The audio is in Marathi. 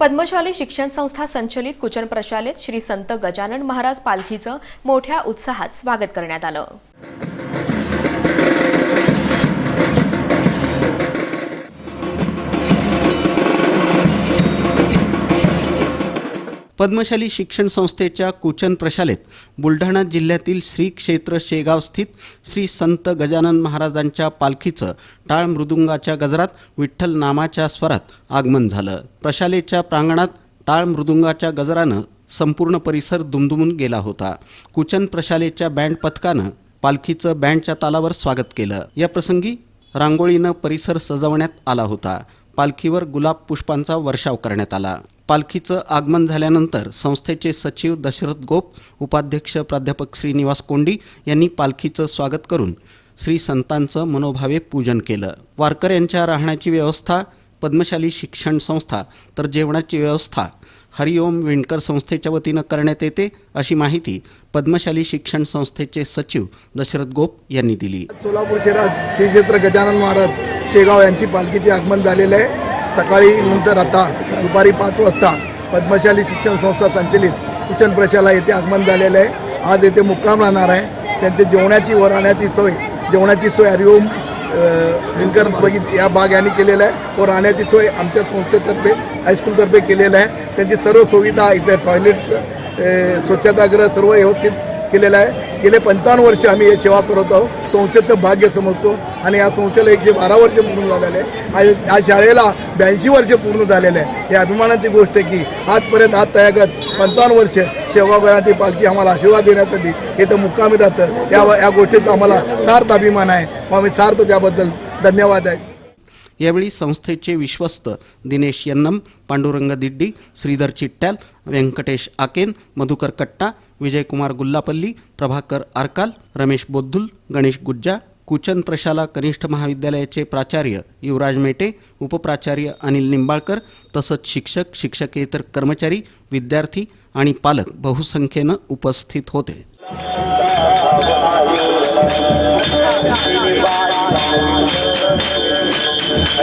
पद्मशाली शिक्षण संस्था संचलित कुचन प्रशालेत श्री संत गजानन महाराज पालखीचं मोठ्या उत्साहात स्वागत करण्यात आलं. पद्मशाली शिक्षण संस्थेच्या कुचन प्रशालेत बुलढाणा जिल्ह्यातील श्री क्षेत्र शेगाव स्थित श्री संत गजानन महाराजांच्या पालखीचं टाळ मृदुंगाच्या गजरात विठ्ठल नामाच्या स्वरात आगमन झालं. प्रशालेच्या प्रांगणात टाळ मृदुंगाच्या गजरानं संपूर्ण परिसर दुमदुमून गेला होता. कुचन प्रशालेच्या बँड पथकानं पालखीचं बँडच्या तालावर स्वागत केलं. या प्रसंगी रांगोळीनं परिसर सजवण्यात आला होता. पालखीवर गुलाब पुष्पांचा वर्षाव करण्यात आला. पालखीचं आगमन झाल्यानंतर संस्थेचे सचिव दशरथ गोप उपाध्यक्ष प्राध्यापक श्रीनिवास कोंडी यांनी पालखीचं स्वागत करून श्री संतांचं मनोभावे पूजन केलं. वारकऱ्यांच्या राहण्याची व्यवस्था पद्मशाली शिक्षण संस्था तर जेवणाची व्यवस्था हरिओम विणकर संस्थेच्या वतीनं करण्यात येते अशी माहिती पद्मशाली शिक्षण संस्थेचे सचिव दशरथ गोप यांनी दिली. सोलापूर शहरात श्री क्षेत्र गजानन महाराज शेगाव यांची पालखीचे आगमन झालेलं आहे. सकाळी नंतर आता दुपारी पाच वाजता पद्मशाली शिक्षण संस्था संचलित कुचन प्रशाला येथे आगमन झालेलं आहे. आज येथे मुक्काम राहणार आहे. त्यांची जेवणाची व राहण्याची सोय जेवणाची सोय हरिओम अ, विणकर बगीच या बाग यांनी केलेलं आहे. व राहण्याची सोय आमच्या संस्थेतर्फे हायस्कूलतर्फे केलेलं आहे. त्यांची सर्व सुविधा इथे टॉयलेट्स स्वच्छतागृह सर्व व्यवस्थित केलेलं आहे. गेले पंचावन्न वर्ष आम्ही हे सेवा करत आहोत. संस्थेचं भाग्य समजतो. आणि या संस्थेला एकशे बारा वर्ष पूर्ण झालेले आहे. आणि या शाळेला ब्याऐंशी वर्ष पूर्ण झालेले आहे. ही अभिमानाची गोष्ट आहे की आजपर्यंत आज तयागत पंचावन्न वर्ष शेवगावकरांची पालखी आम्हाला आशीर्वाद देण्यासाठी इथं मुक्कामी राहतं या या गोष्टीचा आम्हाला सार्थ अभिमान आहे. मग आम्ही सार्थ त्याबद्दल धन्यवाद आहे. यावेळी संस्थेचे विश्वस्त दिनेश यन्नम पांडुरंग दिड्डी श्रीधर चिट्ट्याल व्यंकटेश आकेन मधुकर कट्टा विजयकुमार गुल्लापल्ली प्रभाकर आरकाल रमेश बोद्धुल गणेश गुज्जा कुचन प्रशाला कनिष्ठ महाविद्यालयाचे प्राचार्य युवराज मेटे उपप्राचार्य अनिल निंबाळकर तसंच शिक्षक शिक्षकेतर कर्मचारी विद्यार्थी आणि पालक बहुसंख्येनं उपस्थित होते. Wow.